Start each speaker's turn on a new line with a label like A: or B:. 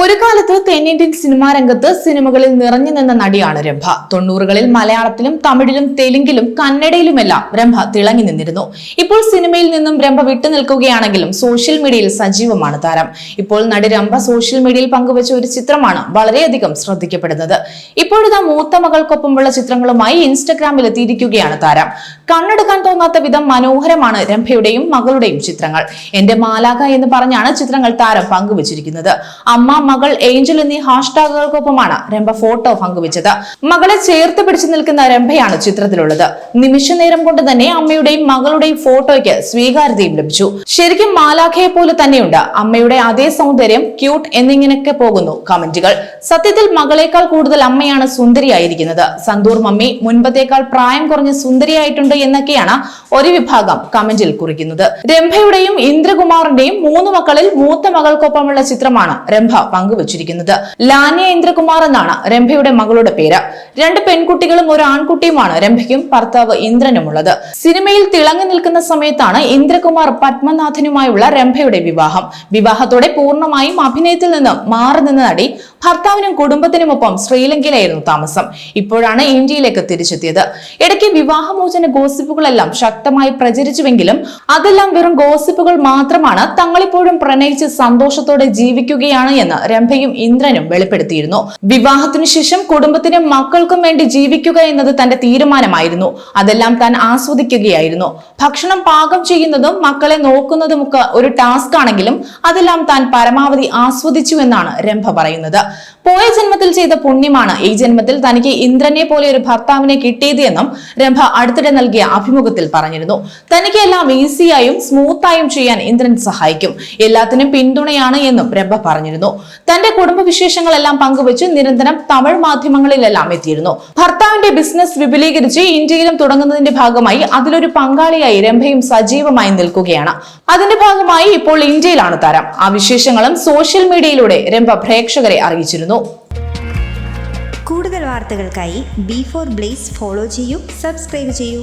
A: ഒരു കാലത്ത് തെന്നിന്ത്യൻ സിനിമാ രംഗത്ത് സിനിമകളിൽ നിറഞ്ഞു നിന്ന നടിയാണ് രംഭ. തൊണ്ണൂറുകളിൽ മലയാളത്തിലും തമിഴിലും തെലുങ്കിലും കന്നഡയിലുമെല്ലാം രംഭ തിളങ്ങി നിന്നിരുന്നു. ഇപ്പോൾ സിനിമയിൽ നിന്നും രംഭ വിട്ടുനിൽക്കുകയാണെങ്കിലും സോഷ്യൽ മീഡിയയിൽ സജീവമാണ് താരം. ഇപ്പോൾ നടി രംഭ സോഷ്യൽ മീഡിയയിൽ പങ്കുവച്ച ഒരു ചിത്രമാണ് വളരെയധികം ശ്രദ്ധിക്കപ്പെടുന്നത്. ഇപ്പോഴിതാ മൂത്ത മകൾക്കൊപ്പമുള്ള ചിത്രങ്ങളുമായി ഇൻസ്റ്റഗ്രാമിൽ എത്തിയിരിക്കുകയാണ് താരം. കണ്ണെടുക്കാൻ തോന്നാത്ത വിധം മനോഹരമാണ് രംഭയുടെയും മകളുടെയും ചിത്രങ്ങൾ. എന്റെ മാലാക എന്ന് പറഞ്ഞാണ് ചിത്രങ്ങൾ താരം പങ്കുവച്ചിരിക്കുന്നത്. അമ്മ മകൾ ഏഞ്ചൽ എന്നീ ഹാഷ്ടാഗുകൾക്കൊപ്പമാണ് രംഭ ഫോട്ടോ പങ്കുവച്ചത്. മകളെ ചേർത്ത് പിടിച്ചു നിൽക്കുന്ന രംഭയാണ് ചിത്രത്തിലുള്ളത്. നിമിഷ നേരം കൊണ്ട് തന്നെ അമ്മയുടെയും മകളുടെയും ഫോട്ടോയ്ക്ക് സ്വീകാര്യതയും ലഭിച്ചു. ശരിക്കും മാലാഖയെ പോലെ തന്നെയുണ്ട്. അമ്മയുടെ അതേ സൗന്ദര്യം ക്യൂട്ട് എന്നിങ്ങനെയൊക്കെ പോകുന്നു കമന്റുകൾ. സത്യത്തിൽ മകളേക്കാൾ കൂടുതൽ അമ്മയാണ് സുന്ദരിയായിരിക്കുന്നത്. സന്തൂർ മമ്മി മുൻപത്തേക്കാൾ പ്രായം കുറഞ്ഞ സുന്ദരിയായിട്ടുണ്ട് എന്നൊക്കെയാണ് ഒരു വിഭാഗം കമന്റിൽ കുറിക്കുന്നത്. രംഭയുടെയും ഇന്ദ്രകുമാറിന്റെയും മൂന്ന് മക്കളിൽ മൂത്ത മകൾക്കൊപ്പമുള്ള ചിത്രമാണ് രംഭ പങ്കുവച്ചിരിക്കുന്നത്. ലാനിയ ഇന്ദ്രകുമാർ എന്നാണ് രംഭയുടെ മകളുടെ പേര്. രണ്ട് പെൺകുട്ടികളും ഒരു ആൺകുട്ടിയുമാണ് രംഭയ്ക്കും ഭർത്താവ് ഇന്ദ്രനുമുള്ളത്. സിനിമയിൽ തിളങ്ങി നിൽക്കുന്ന സമയത്താണ് ഇന്ദ്രകുമാർ പത്മനാഥനുമായുള്ള രംഭയുടെ വിവാഹം. വിവാഹത്തോടെ പൂർണമായും അഭിനയത്തിൽ നിന്ന് മാറി നിന്ന നടി ഭർത്താവിനും കുടുംബത്തിനുമൊപ്പം ശ്രീലങ്കയിലായിരുന്നു താമസം. ഇപ്പോഴാണ് ഇന്ത്യയിലേക്ക് തിരിച്ചെത്തിയത്. ഇടയ്ക്ക് വിവാഹമോചന ഗോസിപ്പുകളെല്ലാം ശക്തമായി പ്രചരിച്ചുവെങ്കിലും അതെല്ലാം വെറും ഗോസിപ്പുകൾ മാത്രമാണ് തങ്ങളിപ്പോഴും പ്രണയിച്ച് സന്തോഷത്തോടെ ജീവിക്കുകയാണ് എന്ന് രംഭയും ഇന്ദ്രനും വെളിപ്പെടുത്തിയിരുന്നു. വിവാഹത്തിനു ശേഷം കുടുംബത്തിനും മക്കൾക്കും വേണ്ടി ജീവിക്കുക എന്നത് തന്റെ തീരുമാനമായിരുന്നു. അതെല്ലാം താൻ ആസ്വദിക്കുകയായിരുന്നു. ഭക്ഷണം പാകം ചെയ്യുന്നതും മക്കളെ നോക്കുന്നതുമൊക്കെ ഒരു ടാസ്ക് ആണെങ്കിലും അതെല്ലാം താൻ പരമാവധി ആസ്വദിച്ചു എന്നാണ് രംഭ പറയുന്നത്. പോയ ജന്മത്തിൽ ചെയ്ത പുണ്യമാണ് ഈ ജന്മത്തിൽ തനിക്ക് ഇന്ദ്രനെ പോലെ ഒരു ഭർത്താവിനെ കിട്ടിയത് എന്നും രംഭ അടുത്തിടെ നൽകിയ അഭിമുഖത്തിൽ പറഞ്ഞിരുന്നു. തനിക്ക് എല്ലാം ഈസിയായും സ്മൂത്തായും ചെയ്യാൻ ഇന്ദ്രൻ സഹായിക്കും. എല്ലാത്തിനും പിന്തുണയാണ് എന്നും രംഭ പറഞ്ഞിരുന്നു. തന്റെ കുടുംബവിശേഷങ്ങളെല്ലാം പങ്കുവച്ച് നിരന്തരം തമിഴ് മാധ്യമങ്ങളിലെല്ലാം എത്തിയിരുന്നു. ഭർത്താവിന്റെ ബിസിനസ് വിപുലീകരിച്ച് ഇന്ത്യയിലും തുടങ്ങുന്നതിന്റെ ഭാഗമായി അതിലൊരു പങ്കാളിയായി രംഭയും സജീവമായി നിൽക്കുകയാണ്. അതിന്റെ ഭാഗമായി ഇപ്പോൾ ഇന്ത്യയിലാണ് താരം. ആ വിശേഷങ്ങളും സോഷ്യൽ മീഡിയയിലൂടെ രംഭ പ്രേക്ഷകരെ അറിയിച്ചിരുന്നു.
B: കൂടുതൽ വാർത്തകൾക്കായി ബി ഫോർ ബ്ലേസ് ഫോളോ ചെയ്യൂ സബ്സ്ക്രൈബ് ചെയ്യൂ.